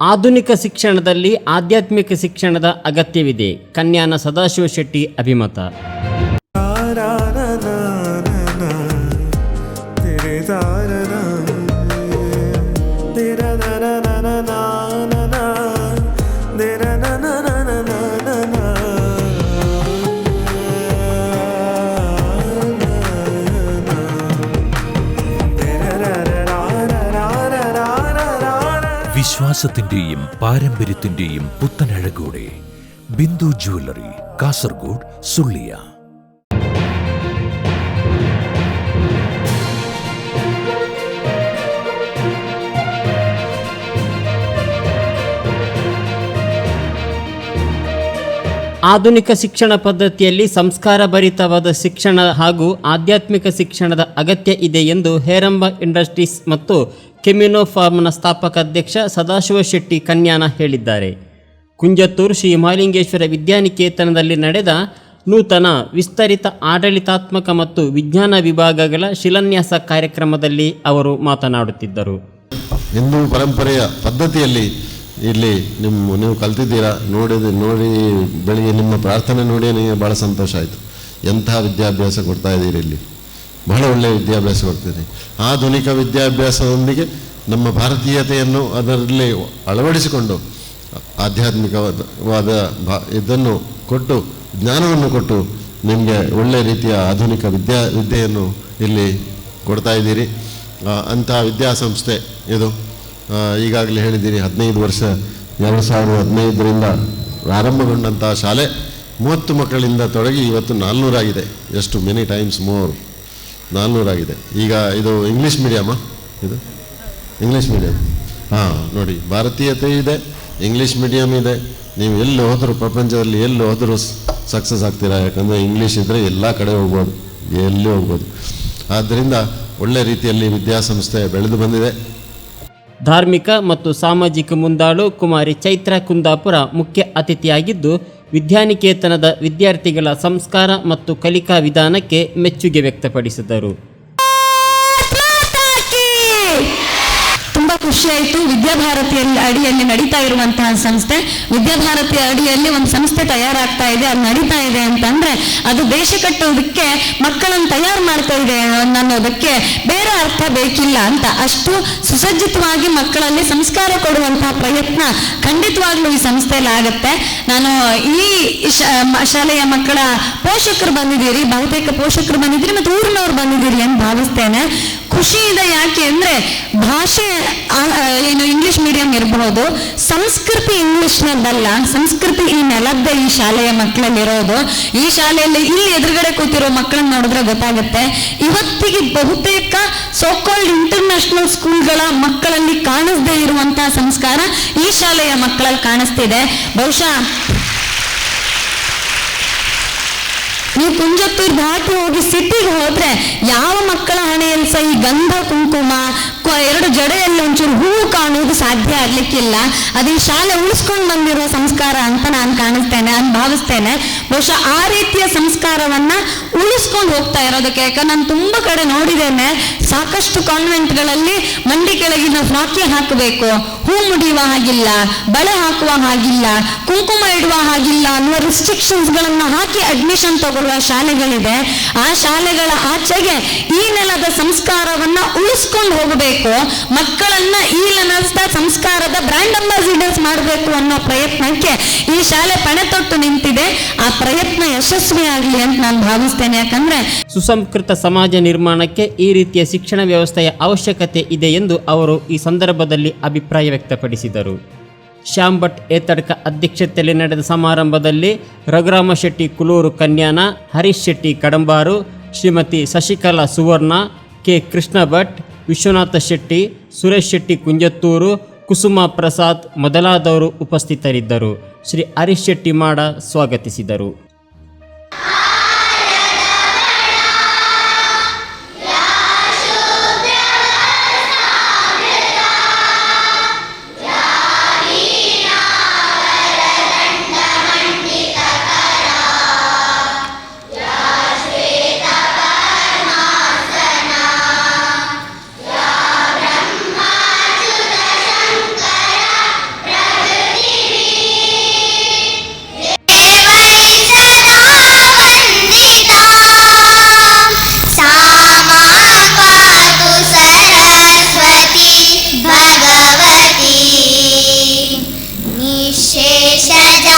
ಆಧುನಿಕ ಶಿಕ್ಷಣದಲ್ಲಿ ಆಧ್ಯಾತ್ಮಿಕ ಶಿಕ್ಷಣದ ಅಗತ್ಯವಿದೆ. ಕನ್ಯಾನ ಸದಾಶಿವ ಶೆಟ್ಟಿ ಅಭಿಮತ. വിശ്വാസത്തിന്റെയും പാരമ്പര്യത്തിന്റെയും പുത്തനഴകോടെ ബിന്ദു ജുവല്ലറി കാസർഗോഡ് സുള്ളിയ. ಆಧುನಿಕ ಶಿಕ್ಷಣ ಪದ್ಧತಿಯಲ್ಲಿ ಸಂಸ್ಕಾರ ಭರಿತವಾದ ಶಿಕ್ಷಣ ಹಾಗೂ ಆಧ್ಯಾತ್ಮಿಕ ಶಿಕ್ಷಣದ ಅಗತ್ಯ ಇದೆ ಎಂದು ಹೇರಂಬ ಇಂಡಸ್ಟ್ರೀಸ್ ಮತ್ತು ಕೆಮಿನೋ ಫಾರ್ಮ್ನ ಸ್ಥಾಪಕ ಅಧ್ಯಕ್ಷ ಸದಾಶಿವ ಶೆಟ್ಟಿ ಕನ್ಯಾನ ಹೇಳಿದ್ದಾರೆ. ಕುಂಜತ್ತೂರು ಶ್ರೀ ಮಹಾಲಿಂಗೇಶ್ವರ ವಿದ್ಯಾನಿಕೇತನದಲ್ಲಿ ನಡೆದ ನೂತನ ವಿಸ್ತರಿತ ಆಡಳಿತಾತ್ಮಕ ಮತ್ತು ವಿಜ್ಞಾನ ವಿಭಾಗಗಳ ಶಿಲಾನ್ಯಾಸ ಕಾರ್ಯಕ್ರಮದಲ್ಲಿ ಅವರು ಮಾತನಾಡುತ್ತಿದ್ದರು. ಹಿಂದೂ ಪರಂಪರೆಯ ಪದ್ಧತಿಯಲ್ಲಿ ಇಲ್ಲಿ ನಿಮ್ಮ ನೀವು ಕಲ್ತಿದ್ದೀರಾ ನೋಡಿದ ನೋಡಿ, ಬೆಳಿಗ್ಗೆ ನಿಮ್ಮ ಪ್ರಾರ್ಥನೆ ನೋಡಿ ನನಗೆ ಭಾಳ ಸಂತೋಷ ಆಯಿತು. ಎಂಥ ವಿದ್ಯಾಭ್ಯಾಸ ಕೊಡ್ತಾ ಇದ್ದೀರಿ ಇಲ್ಲಿ? ಬಹಳ ಒಳ್ಳೆಯ ವಿದ್ಯಾಭ್ಯಾಸ ಕೊಡ್ತೀರಿ ಆಧುನಿಕ ವಿದ್ಯಾಭ್ಯಾಸದೊಂದಿಗೆ ನಮ್ಮ ಭಾರತೀಯತೆಯನ್ನು ಅದರಲ್ಲಿ ಅಳವಡಿಸಿಕೊಂಡು, ಆಧ್ಯಾತ್ಮಿಕವಾದ ವಾದ ಭಾ, ಇದನ್ನು ಕೊಟ್ಟು, ಜ್ಞಾನವನ್ನು ಕೊಟ್ಟು ನಿಮಗೆ ಒಳ್ಳೆಯ ರೀತಿಯ ಆಧುನಿಕ ವಿದ್ಯಾ ವಿದ್ಯೆಯನ್ನು ಇಲ್ಲಿ ಕೊಡ್ತಾ ಇದ್ದೀರಿ. ಅಂಥ ವಿದ್ಯಾಸಂಸ್ಥೆ ಇದು. ಈಗಾಗಲೇ ಹೇಳಿದ್ದೀರಿ ಹದಿನೈದು ವರ್ಷ, ಎರಡು ಸಾವಿರದ ಹದಿನೈದರಿಂದ ಪ್ರಾರಂಭಗೊಂಡಂಥ ಶಾಲೆ ಮೂವತ್ತು ಮಕ್ಕಳಿಂದ ತೊಡಗಿ ಇವತ್ತು ನಾಲ್ನೂರಾಗಿದೆ. ಎಷ್ಟು ಮೆನಿ ಟೈಮ್ಸ್ ಮೋರ್ ನಾಲ್ನೂರಾಗಿದೆ. ಈಗ ಇದು ಇಂಗ್ಲೀಷ್ ಮೀಡಿಯಮ್ಮ ಇದು? ಇಂಗ್ಲೀಷ್ ಮೀಡಿಯಮ್ ಹಾಂ, ನೋಡಿ, ಭಾರತೀಯತೆ ಇದೆ ಇಂಗ್ಲೀಷ್ ಮೀಡಿಯಮ್ ಇದೆ. ನೀವು ಎಲ್ಲಿ ಹೋದರೂ, ಪ್ರಪಂಚದಲ್ಲಿ ಎಲ್ಲಿ ಹೋದರೂ ಸಕ್ಸಸ್ ಆಗ್ತೀರಾ? ಯಾಕಂದರೆ ಇಂಗ್ಲೀಷ್ ಇದ್ದರೆ ಎಲ್ಲ ಕಡೆ ಹೋಗ್ಬೋದು, ಎಲ್ಲಿ ಹೋಗ್ಬೋದು. ಆದ್ದರಿಂದ ಒಳ್ಳೆ ರೀತಿಯಲ್ಲಿ ವಿದ್ಯಾಸಂಸ್ಥೆ ಬೆಳೆದು ಬಂದಿದೆ. ಧಾರ್ಮಿಕ ಮತ್ತು ಸಾಮಾಜಿಕ ಮುಂದಾಳು ಕುಮಾರಿ ಚೈತ್ರ ಕುಂದಾಪುರ ಮುಖ್ಯ ಅತಿಥಿಯಾಗಿದ್ದು, ವಿದ್ಯಾನಿಕೇತನದ ವಿದ್ಯಾರ್ಥಿಗಳ ಸಂಸ್ಕಾರ ಮತ್ತು ಕಲಿಕಾ ವಿಧಾನಕ್ಕೆ ಮೆಚ್ಚುಗೆ ವ್ಯಕ್ತಪಡಿಸಿದರು. ಖುಷಿ ಆಯಿತು. ವಿದ್ಯಾಭಾರತಿಯಲ್ಲಿ ಅಡಿಯಲ್ಲಿ ನಡೀತಾ ಇರುವಂತಹ ಸಂಸ್ಥೆ. ವಿದ್ಯಾಭಾರತಿಯ ಅಡಿಯಲ್ಲಿ ಒಂದು ಸಂಸ್ಥೆ ತಯಾರಾಗ್ತಾ ಇದೆ. ಅದು ನಡೀತಾ ಇದೆ ಅಂತಂದ್ರೆ ಅದು ದೇಶ ಕಟ್ಟೋದಕ್ಕೆ ಮಕ್ಕಳನ್ನು ತಯಾರು ಮಾಡ್ತಾ ಇದೆ ಅನ್ನೋದಕ್ಕೆ ಬೇರೆ ಅರ್ಥ ಬೇಕಿಲ್ಲ ಅಂತ. ಅಷ್ಟು ಸುಸಜ್ಜಿತವಾಗಿ ಮಕ್ಕಳಲ್ಲಿ ಸಂಸ್ಕಾರ ಕೊಡುವಂತಹ ಪ್ರಯತ್ನ ಖಂಡಿತವಾಗ್ಲೂ ಈ ಸಂಸ್ಥೆಯಲ್ಲಿ ಆಗತ್ತೆ. ನಾನು ಈ ಶಾಲೆಯ ಮಕ್ಕಳ ಪೋಷಕರು ಬಂದಿದ್ದೀರಿ, ಬಹುತೇಕ ಪೋಷಕರು ಬಂದಿದ್ದೀರಿ, ಮತ್ತು ಊರಿನವ್ರು ಬಂದಿದ್ದೀರಿ ಅಂತ ಭಾವಿಸ್ತೇನೆ. ಖುಷಿ ಇದೆ ಯಾಕೆ ಅಂದ್ರೆ ಭಾಷೆ ಏನು ಇಂಗ್ಲಿಷ್ ಮೀಡಿಯಂ ಇರಬಹುದು. ಸಂಸ್ಕೃತಿ ಇಂಗ್ಲಿಷ್ನದ್ದಲ್ಲ ಸಂಸ್ಕೃತಿ ಈ ನೆಲದ್ದ ಈ ಶಾಲೆಯ ಮಕ್ಕಳಲ್ಲಿರೋದು ಈ ಶಾಲೆಯಲ್ಲಿ ಇಲ್ಲಿ ಎದುರುಗಡೆ ಕೂತಿರೋ ಮಕ್ಕಳನ್ನ ನೋಡಿದ್ರೆ ಗೊತ್ತಾಗುತ್ತೆ. ಇವತ್ತಿಗೆ ಬಹುತೇಕ ಸೋಕಾಲ್ಡ್ ಇಂಟರ್ನ್ಯಾಷನಲ್ ಸ್ಕೂಲ್ಗಳ ಮಕ್ಕಳಲ್ಲಿ ಕಾಣಿಸದೇ ಇರುವಂತಹ ಸಂಸ್ಕಾರ ಈ ಶಾಲೆಯ ಮಕ್ಕಳಲ್ಲಿ ಕಾಣಿಸ್ತಿದೆ. ಬಹುಶಃ ನೀವು ಕುಂಜತ್ತೂರ್ ದಾಟಿ ಹೋಗಿ ಸಿಟಿಗೆ ಹೋದ್ರೆ ಯಾವ ಮಕ್ಕಳ ಹಣೆಯಲ್ಲಿ ಸಹ ಈ ಗಂಧ, ಕುಂಕುಮ ಎರಡು ಎರಡು ಜಡೆಯಲ್ಲಿ ಒಂಚೂರು ಹೂವು ಕಾಣುವುದು ಸಾಧ್ಯ ಆಗ್ಲಿಕ್ಕಿಲ್ಲ. ಅದು ಶಾಲೆ ಉಳಿಸ್ಕೊಂಡು ಬಂದಿರುವ ಸಂಸ್ಕಾರ ಅಂತ ನಾನು ಕಾಣಿಸ್ತೇನೆ ಅಂತ ಭಾವಿಸ್ತೇನೆ. ಬಹುಶಃ ಆ ರೀತಿಯ ಸಂಸ್ಕಾರವನ್ನ ಉಳಿಸ್ಕೊಂಡು ಹೋಗ್ತಾ ಇರೋದಕ್ಕೆ. ಯಾಕಂದ್ರೆ ನಾನು ತುಂಬಾ ಕಡೆ ನೋಡಿದ್ದೇನೆ, ಸಾಕಷ್ಟು ಕಾನ್ವೆಂಟ್ಗಳಲ್ಲಿ ಮಂಡಿ ಕೆಳಗಿನ ಫ್ರಾಕಿ ಹಾಕಬೇಕು. ಹೂ ಮುಡಿಯುವ ಹಾಗಿಲ್ಲ, ಬಳೆ ಹಾಕುವ ಹಾಗಿಲ್ಲ, ಕುಂಕುಮ ಇಡುವ ಹಾಗಿಲ್ಲ ಅನ್ನುವ ರಿಸ್ಟ್ರಿಕ್ಷನ್ಸ್ ಗಳನ್ನ ಹಾಕಿ ಅಡ್ಮಿಷನ್ ತಗೊಳ್ಳುವ ಶಾಲೆಗಳಿದೆ. ಆ ಶಾಲೆಗಳ ಆಚೆಗೆ ಈ ನೆಲದ ಸಂಸ್ಕಾರವನ್ನ ಉಳಿಸ್ಕೊಂಡು ಹೋಗಬೇಕು. ಮಕ್ಕಳನ್ನ ಈ ಲನಸ್ತ ಸಂಸ್ಕಾರದ ಬ್ರ್ಯಾಂಡ್ ಅಂಬಾಸಿಡರ್ಸ್ ಮಾಡಬೇಕು ಅನ್ನೋ ಪ್ರಯತ್ನಕ್ಕೆ ಈ ಶಾಲೆ ಪಣೆ ತೊಟ್ಟು ನಿಂತಿದೆ. ಆ ಪ್ರಯತ್ನ ಯಶಸ್ವಿಯಾಗಲಿ ಅಂತ ನಾನು ಭಾವಿಸ್ತೇನೆ. ಯಾಕಂದ್ರೆ ಸುಸಂಸ್ಕೃತ ಸಮಾಜ ನಿರ್ಮಾಣಕ್ಕೆ ಈ ರೀತಿಯ ಶಿಕ್ಷಣ ವ್ಯವಸ್ಥೆಯ ಅವಶ್ಯಕತೆ ಇದೆ ಎಂದು ಅವರು ಈ ಸಂದರ್ಭದಲ್ಲಿ ಅಭಿಪ್ರಾಯ ವ್ಯಕ್ತಪಡಿಸಿದರು. ಶ್ಯಾಮ್ ಭಟ್ ಏತಡ್ಕ ಅಧ್ಯಕ್ಷತೆಯಲ್ಲಿ ನಡೆದ ಸಮಾರಂಭದಲ್ಲಿ ರಘುರಾಮ ಶೆಟ್ಟಿ, ಕುಲೂರು ಕನ್ಯಾನ, ಹರೀಶ್ ಶೆಟ್ಟಿ ಕಡಂಬಾರು, ಶ್ರೀಮತಿ ಶಶಿಕಲಾ ಸುವರ್ಣ, ಕೆ ಕೃಷ್ಣ ಭಟ್ ವಿಶ್ವನಾಥ ಶೆಟ್ಟಿ ಸುರೇಶ್ ಶೆಟ್ಟಿ ಕುಂಜತ್ತೂರು ಕುಸುಮ ಪ್ರಸಾದ್ ಮೊದಲಾದವರು ಉಪಸ್ಥಿತರಿದ್ದರು. ಶ್ರೀ ಹರೀಶ್ ಶೆಟ್ಟಿ ಮಾಡ ಸ್ವಾಗತಿಸಿದರು. शेषदा